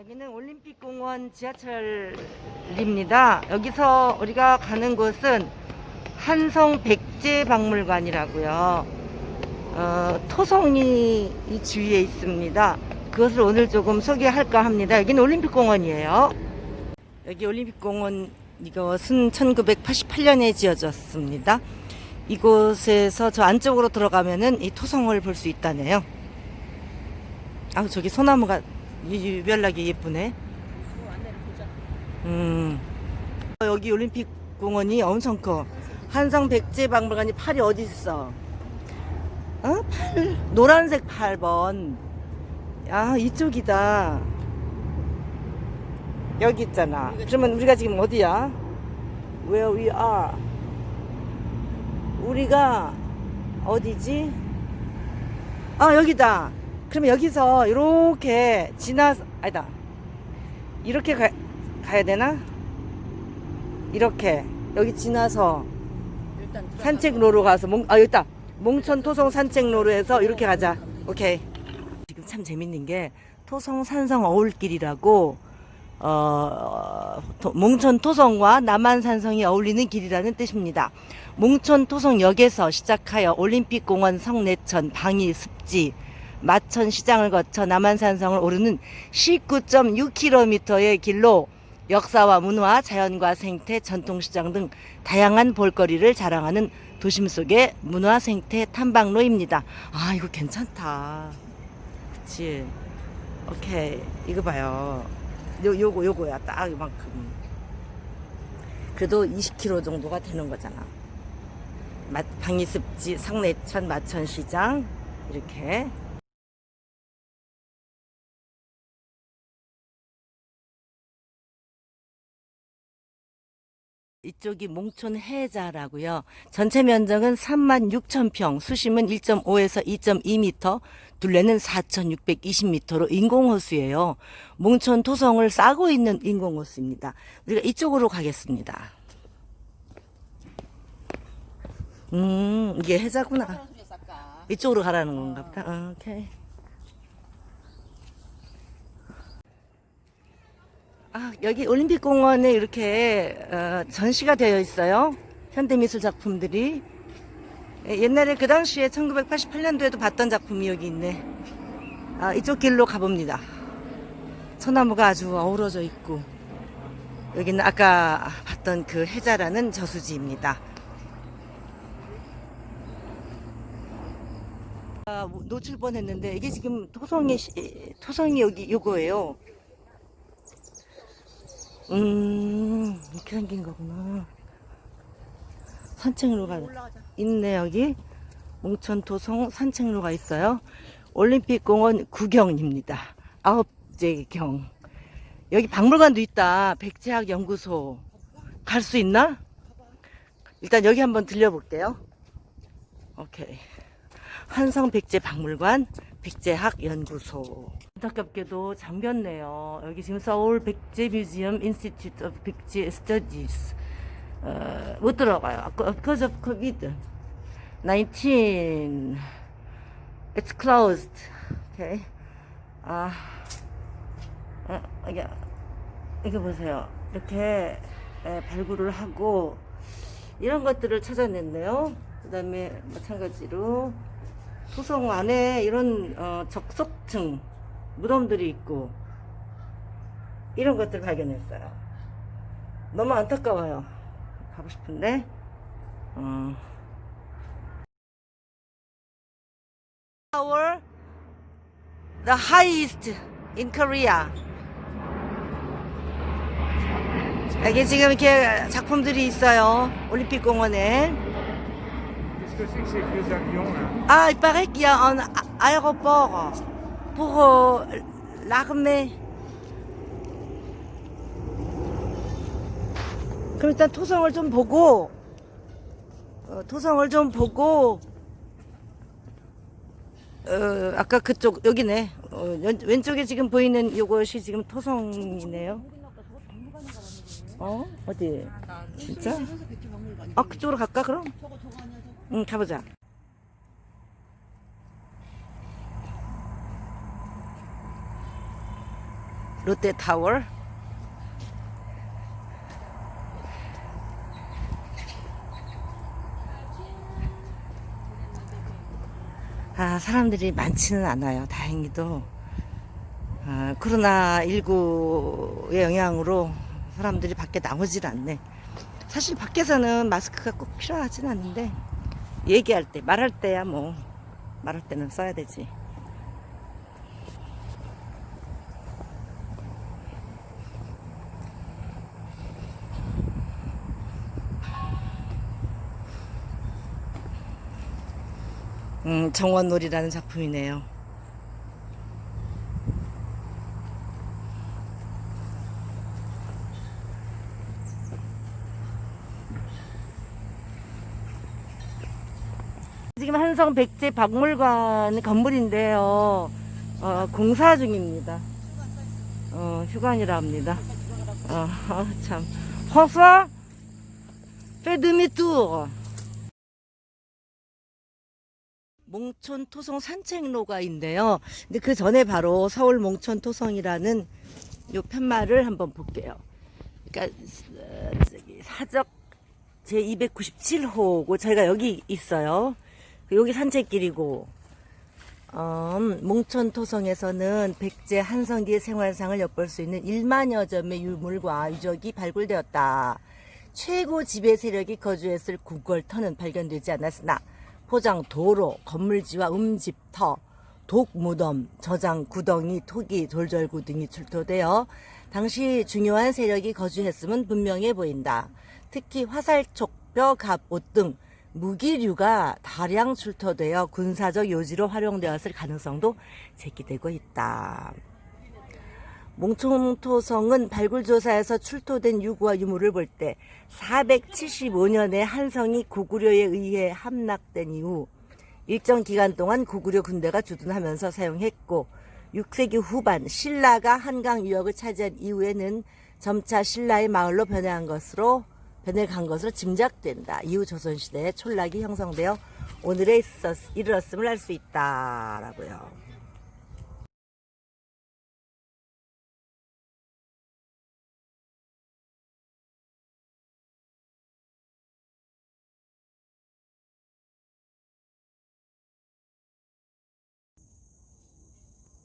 여기는 올림픽공원 지하철입니다. 여기서 우리가 가는 곳은 한성 백제박물관이라고요. 어, 토성이 이 주위에 있습니다. 그것을 오늘 조금 소개할까 합니다. 여기는 올림픽공원이에요. 여기 올림픽공원 이것은 1988년에 지어졌습니다. 이곳에서 저 안쪽으로 들어가면은 이 토성을 볼 수 있다네요. 아 저기 소나무가 유- 유별나게 예쁘네. 음. 여기 올림픽 공원이 엄청 커. 한성 백제 박물관이 팔이 어디 있어? 어? 팔 노란색 8번. 아 이쪽이다. 여기 있잖아. 그러면 우리가 지금 어디야? Where we are? 우리가 어디지? 아 여기다. 그러면 여기서 이렇게 지나 아니다. 이렇게 가, 가야 되나? 이렇게 여기 지나서 산책로로 가서 몽, 아 여기 있다. 몽천 토성 산책로로해서 이렇게 가자. 오케이. 지금 참 재밌는 게 토성 산성 어울길이라고 어, 도- 몽천 토성과 남한 산성이 어울리는 길이라는 뜻입니다. 몽천 토성역에서 시작하여 올림픽공원 성내천 방위 습지 마천 시장을 거쳐 남한 산성을 오르는 19.6km의 길로 역사와 문화, 자연과 생태, 전통시장 등 다양한 볼거리를 자랑하는 도심 속의 문화 생태 탐방로입니다. 아, 이거 괜찮다. 그치? 오케이. 이거 봐요. 요, 요거, 요거야. 딱 이만큼. 그래도 20km 정도가 되는 거잖아. 마- 방이습지, 상내천, 마천시장. 이렇게. 이쪽이 몽촌 해자라고요. 전체 면적은 3만 6천 평, 수심은 1.5에서 2.2m, 둘레는 4,620m로 인공호수예요. 몽촌 토성을 싸고 있는 인공호수입니다. 우리가 이쪽으로 가겠습니다. 음, 이게 해자구나. 이쪽으로 가라는 건가 보다. 어, 오케이. 아, 여기 올림픽공원에 이렇게 어, 전시가 되어 있어요. 현대미술 작품들이. 예, 옛날에 그 당시에 1988년도에도 봤던 작품이 여기 있네. 아, 이쪽 길로 가봅니다. 소나무가 아주 어우러져 있고 여기는 아까 봤던 그 해자라는 저수지입니다. 아, 놓칠 뻔했는데 이게 지금 토성이 시- 토성이 여기 요거예요. 음 이렇게 생긴 거구나. 산책로가. 있네 여기 몽천 토성 산책로가 있어요. 올림픽공원 구경입니다. 아홉째 경. 여기 박물관도 있다. 백제학 연구소. 갈 수 있나? 일단 여기 한번 들려볼게요. 오케이. 한성 백제 박물관 백제학 연구소. 안타깝게도 잠겼네요. 여기 지금 서울 백제 뮤지엄 인스티튜트 오브 백제 스터디스 어, 못 들어가요. Because of COVID 19 it's closed. Okay. 아, 어, 이게 이게 보세요. 이렇게 에, 발굴을 하고 이런 것들을 찾아냈네요. 그 다음에 마찬가지로 토성 안에 이런 어, 적석층 무덤들이 있고 이런 것들 발견했어요. 너무 안타까워요. 가고 싶은데. 어. Tower, the highest in Korea. 여기 지금 이렇게 작품들이 있어요. 올림픽 공원에. Que c'est que ces vieux avions là Ah, il paraît qu'il y a un aéroport pour euh, l'armée. 그럼 일단 토성을 좀 보고, 어, 토성을 좀 보고, 어, 아까 그쪽, 여기네. 어, 왼, 왼쪽에 지금 보이는 이것이 지금 토성이네요. 어? 어디? 진짜? 아, 그쪽으로 갈까, 그럼? 저거 저거? 응, 가보자. 롯데타워. 아, 사람들이 많지는 않아요. 다행히도. 아, 코로나19의 영향으로 사람들이 밖에 나오질 않네. 사실 밖에서는 마스크가 꼭 필요하진 않은데, 얘기할 때, 말할 때야 뭐, 말할 때는 써야 되지. 음, 정원놀이라는 작품이네요. 지금 한성 백제 박물관 건물인데요. 어, 공사 중입니다. 어, 휴관이라 합니다. 어, 어, 참. 허서? 페드미뚜. 몽촌 토성 산책로가 있는데요. 근데 그 전에 바로 서울 몽촌 토성이라는 요 편말을 한번 볼게요. 그러니까 어, 사적 제 297호고 저희가 여기 있어요. 여기 산책길이고 음, 몽촌 토성에서는 백제 한성기의 생활상을 엿볼 수 있는 1만여 점의 유물과 유적이 발굴되었다. 최고 지배 세력이 거주했을 구걸터는 발견되지 않았으나 포장 도로, 건물지와 음집터, 독무덤, 저장 구덩이, 토기, 돌절구 등이 출토되어 당시 중요한 세력이 거주했음은 분명해 보인다. 특히 화살촉, 뼈, 갑 옷 등 무기류가 다량 출토되어 군사적 요지로 활용되었을 가능성도 제기되고 있다. 몽총토성은 발굴조사에서 출토된 유구와 유물을 볼 때 475년에 한성이 고구려에 의해 함락된 이후 일정 기간 동안 고구려 군대가 주둔하면서 사용했고 6세기 후반 신라가 한강 유역을 차지한 이후에는 점차 신라의 마을로 변해간 것으로 변해간 것으로 짐작된다. 이후 조선시대에 촌락이 형성되어 오늘에 있었, 이르렀음을 알 수 있다라고요.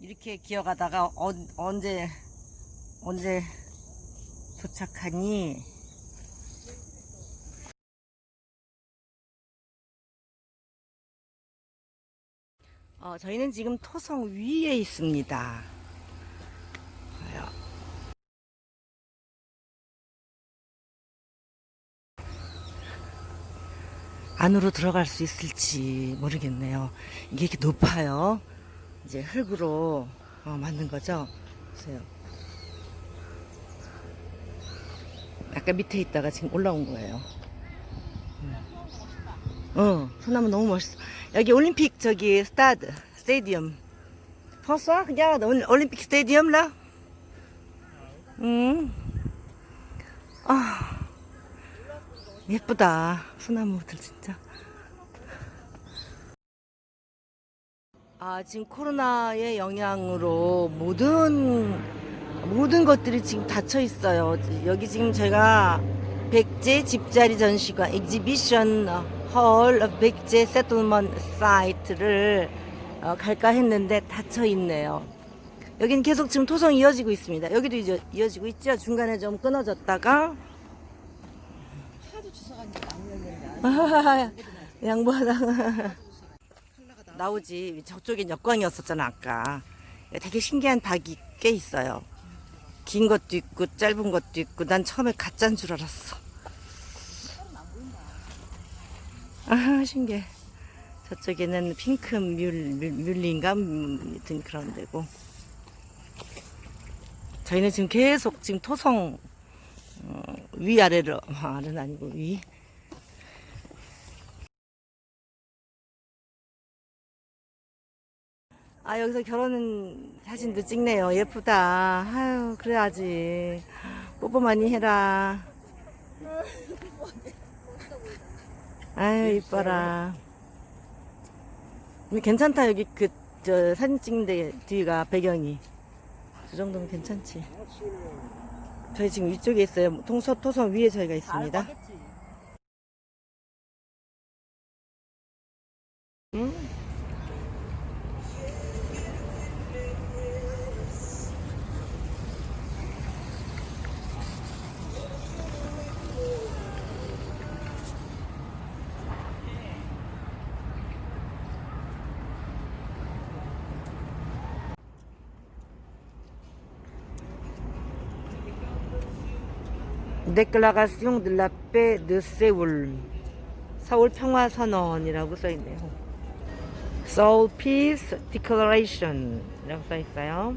이렇게 기어가다가 어, 언제 언제 도착하니? 어, 저희는 지금 토성 위에 있습니다. 안으로 들어갈 수 있을지 모르겠네요. 이게 이렇게 높아요. 이제 흙으로 어, 만든 거죠. 보세요. 아까 밑에 있다가 지금 올라온 거예요. 음. 어, 소나무 너무 멋있어. 여기 올림픽 저기 스타드 스테디움. 스테디움 라? 응. 아, 예쁘다. 소나무들 진짜. 아, 지금 코로나의 영향으로 모든, 모든 것들이 지금 닫혀 있어요. 여기 지금 제가 백제 집자리 전시관, hall of 백제 settlement site를 어, 갈까 했는데 닫혀 있네요. 여기는 계속 지금 토성 이어지고 있습니다. 여기도 이제 이어지고 있죠. 중간에 좀 끊어졌다가. 양보하다가 나오지. 저쪽엔 역광이었었잖아 아까. 되게 신기한 박이 꽤 있어요. 긴 것도 있고 짧은 것도 있고 난 처음에 가짜인 줄 알았어. 아 신기해. 저쪽에는 핑크 뮬, 뮬, 뮬린가 음, 같은 그런 데고. 저희는 지금 계속 지금 토성 어, 위아래로 아, 아래는 아니고 위 아 여기서 결혼 사진도 찍네요 예쁘다 아유 그래야지 뽀뽀 많이 해라 아유 이뻐라 근데 괜찮다 여기 그 저 사진 찍는데 뒤가 배경이 그 정도면 괜찮지. 저희 지금 위쪽에 있어요. 통서 토성 위에 저희가 있습니다. 음. Déclaration de la paix de Séoul. 서울 평화 선언이라고 써 있네요. Seoul Peace Declaration이라고 써 있어요.